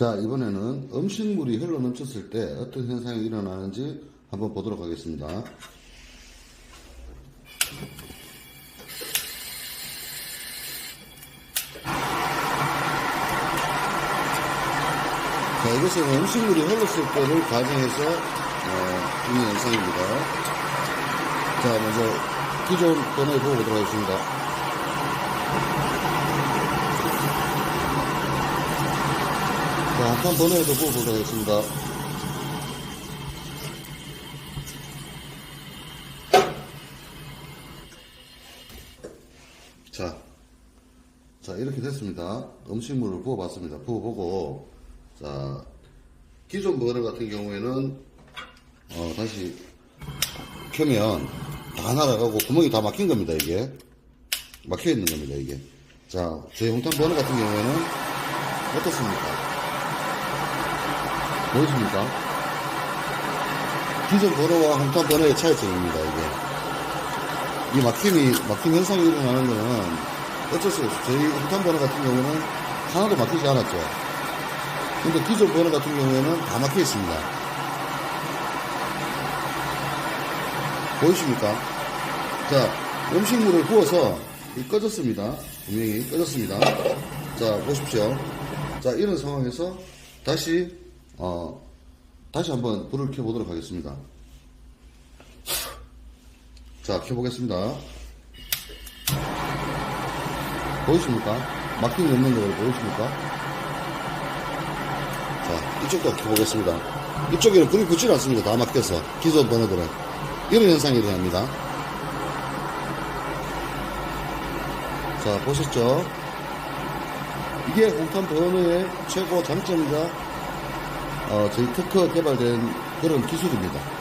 자, 이번에는 음식물이 흘러 넘쳤을 때 어떤 현상이 일어나는지 한번 보도록 하겠습니다. 자, 이것은 음식물이 흘렀을 때를 가정해서 어, 있는 영상입니다. 자, 먼저 기존 번호 보고 보도록 하겠습니다. 한판 번호에도 보도록 하겠습니다. 자, 자, 이렇게 됐습니다. 음식물을 부어봤습니다. 부어보고, 자, 기존 버너 같은 경우에는, 어, 다시 켜면 다 날아가고 구멍이 다 막힌 겁니다, 이게. 막혀 있는 겁니다, 이게. 자, 제 홍탄 버너 같은 경우에는 어떻습니까? 보이십니까? 기존 번호와 홍탄 번호의 차이점입니다, 이게. 이 막힘이, 막힘 현상이 일어나는 거는 어쩔 수 없어요. 저희 홍탄 번호 같은 경우는 하나도 막히지 않았죠. 근데 기존 번호 같은 경우에는 다 막혀 있습니다. 보이십니까? 자, 음식물을 이 꺼졌습니다. 분명히 꺼졌습니다. 자, 보십시오. 자, 이런 상황에서 다시, 어, 다시 한번 불을 켜보도록 하겠습니다. 자, 켜보겠습니다. 보이십니까? 막힘이 없는 걸 보이십니까? 자, 이쪽도 켜보겠습니다. 이쪽에는 불이 붙지 않습니다. 다 막혀서. 기존 번호들은. 이런 현상이 일어납니다. 자, 보셨죠? 이게 홍탄 번호의 최고 장점이자, 어, 저희 특허 개발된 그런 기술입니다.